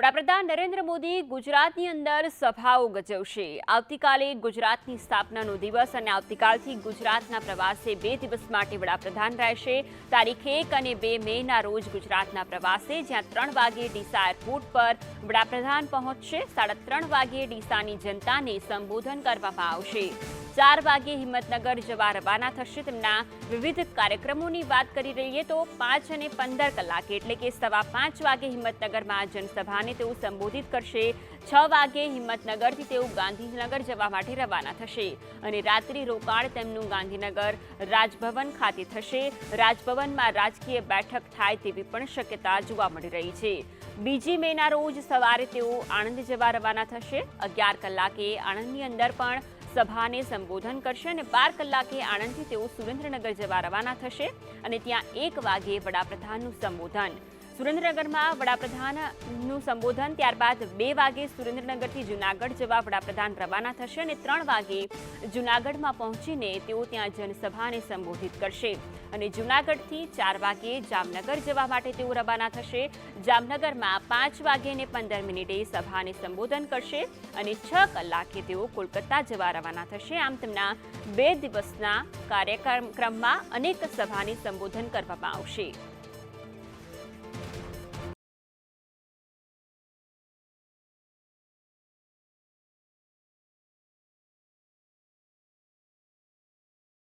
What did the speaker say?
વડાપ્રધાન નરેન્દ્ર મોદી ગુજરાતની અંદર સભાઓ ગજવશે. આવતીકાલે ગુજરાતની સ્થાપનાનો દિવસ અને આવતીકાલથી ગુજરાતના પ્રવાસે બે દિવસ માટે વડાપ્રધાન રહેશે. તારીખ એક અને બે મેના રોજ ગુજરાતના પ્રવાસે, જ્યાં ત્રણ વાગે ડીસા એરપોર્ટ પર વડાપ્રધાન પહોંચશે. સાડા ત્રણ વાગે ડીસાની જનતાને સંબોધન કરવામાં આવશે. ચાર વાગે હિંમતનગર જવા રવાના થશે. તેમના વિવિધ કાર્યક્રમોની વાત કરી રહીએ તો પાંચ અને પંદર કલાકે એટલે કે સવા પાંચ વાગે હિંમતનગરમાં જનસભાને તેઓ સંબોધિત કરશે. છ વાગે હિંમતનગરથી તેઓ ગાંધીનગર જવા માટે રવાના થશે અને રાત્રિ રોકાણ તેમનું ગાંધીનગર રાજભવન ખાતે થશે. રાજભવનમાં રાજકીય બેઠક થાય તેવી પણ શક્યતા જોવા મળી રહી છે. બીજી મેના રોજ સવારે તેઓ આણંદ જવા રવાના થશે. અગિયાર કલાકે આણંદની અંદર પણ સભાને સંબોધન કરશે અને બાર કલાકે આણંદથી તેઓ સુરેન્દ્રનગર જવા રવાના થશે અને ત્યાં એક વાગે વડાપ્રધાનનું સંબોધન. સુરેન્દ્રનગરમાં વડાપ્રધાનનું સંબોધન, ત્યારબાદ બે વાગે સુરેન્દ્રનગરથી જૂનાગઢ જવા વડાપ્રધાન રવાના થશે અને ત્રણ વાગે જૂનાગઢમાં પહોંચીને તેઓ ત્યાં જનસભાને સંબોધિત કરશે. અને જૂનાગઢથી ચાર વાગે જામનગર જવા માટે તેઓ રવાના થશે. જામનગરમાં પાંચ વાગે ને પંદર મિનિટે સભાને સંબોધન કરશે અને છ કલાકે તેઓ કોલકાતા જવા રવાના થશે. આમ તેમના બે દિવસના કાર્યક્રમમાં અનેક સભાને સંબોધન કરવામાં આવશે.